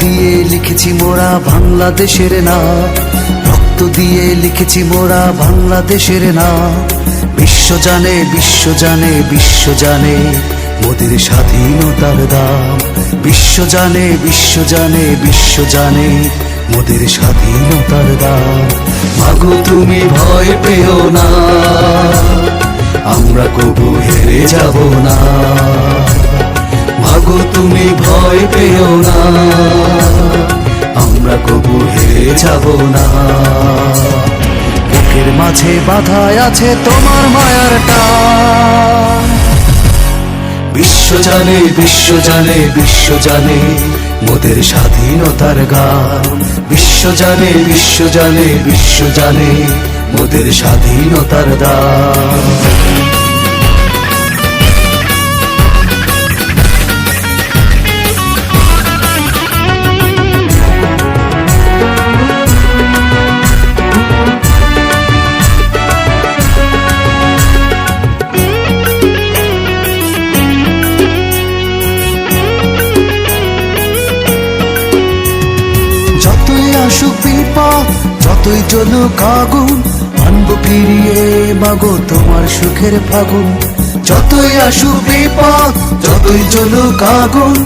দিয়ে লিখেছি মোরা বাংলাদেশের না। রক্ত দিয়ে লিখেছি মোরা বাংলাদেশের না। বিশ্ব জানে বিশ্ব জানে বিশ্ব জানে মোদের স্বাধীনতার দাম। বিশ্ব জানে বিশ্ব জানে বিশ্ব জানে মোদের স্বাধীনতার দাম। মাগো, তুমি ভয় পেও না। আমরা কবু হেরে যাব না। মাগো, তুমি ভয় পেও না। কবু হেরে যাব না। বুকের মাঝে বাধায় আছে তোমার মায়ার বিশ্ব জানে বিশ্ব জানে বিশ্ব জানে মোদের স্বাধীনতার গান। বিশ্ব জানে বিশ্ব জানে বিশ্ব জানে মোদের স্বাধীনতার দান। আসুক বিপদ যতই জ্বলুক আগুন, আনব ফিরিয়ে মাগো তোমার সুখের ফাগুন। যতই বিপদ, যতই জ্বলুক আগুন,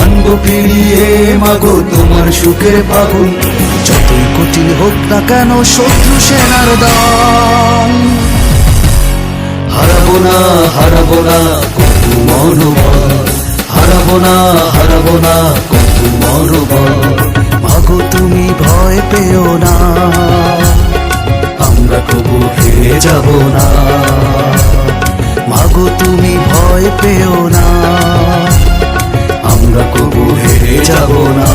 আনব ফিরিয়ে মাগো তোমার সুখের ফাগুন। যতই কঠিন হোক না কেন শত্রু সেনার দান। হারাবো না হারাবো না কবু মনোবল। হারাবো না হারাবো না কবু মনোবল। মাগো তুমি ভয় পেও না। আমরা কবু হেরে যাব না। মাগো, তুমি ভয় পেও না। আমরা কবু হেরে যাব না।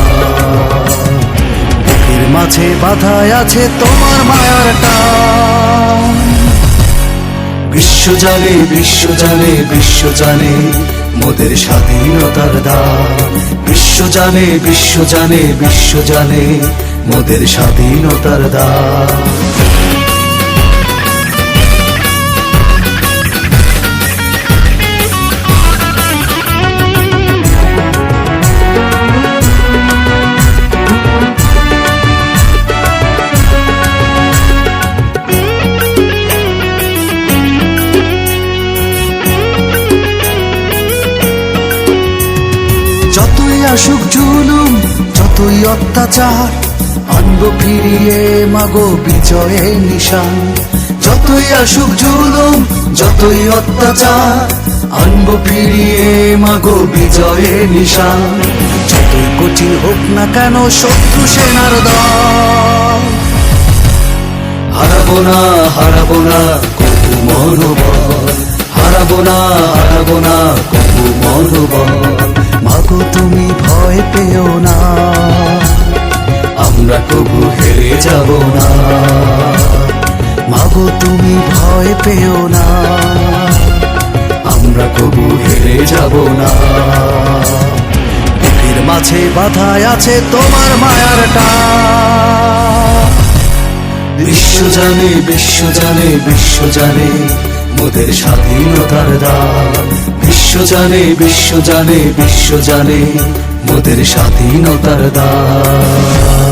মাঝে বাধায় আছে তোমার মায়ার বিশ্ব জানে বিশ্ব জানে বিশ্ব জানে মোদের স্বাধীনতার দাম বিশ্ব জানে বিশ্ব জানে বিশ্ব জানে মোদের স্বাধীনতার দাম আসুক জুলুম, যতই অত্যাচার, আনব ফিরিয়ে, মাগো বিজয়ের নিশান। যতই আসুক জুলুম, যতই অত্যাচার, আনব ফিরিয়ে, মাগো বিজয়ের নিশান। যতই কঠিন হোক না কেন, শত্রু সেনার দল। হারাবো না হারাবো না কবু মনোবল। হারাবো না হারাবো না কবু মনোবল। কবু হেরে যাব না। মাগো, তুমি ভয় পেও না। আমরা কবু হেরে যাব না। বুকের মাঝে বাধায় আছে তোমার মায়ার বিশ্ব জানে বিশ্ব জানে বিশ্ব জানে মোদের স্বাধীনতার দান। বিশ্ব জানে বিশ্ব জানে বিশ্ব জানে মোদের স্বাধীনতার দান।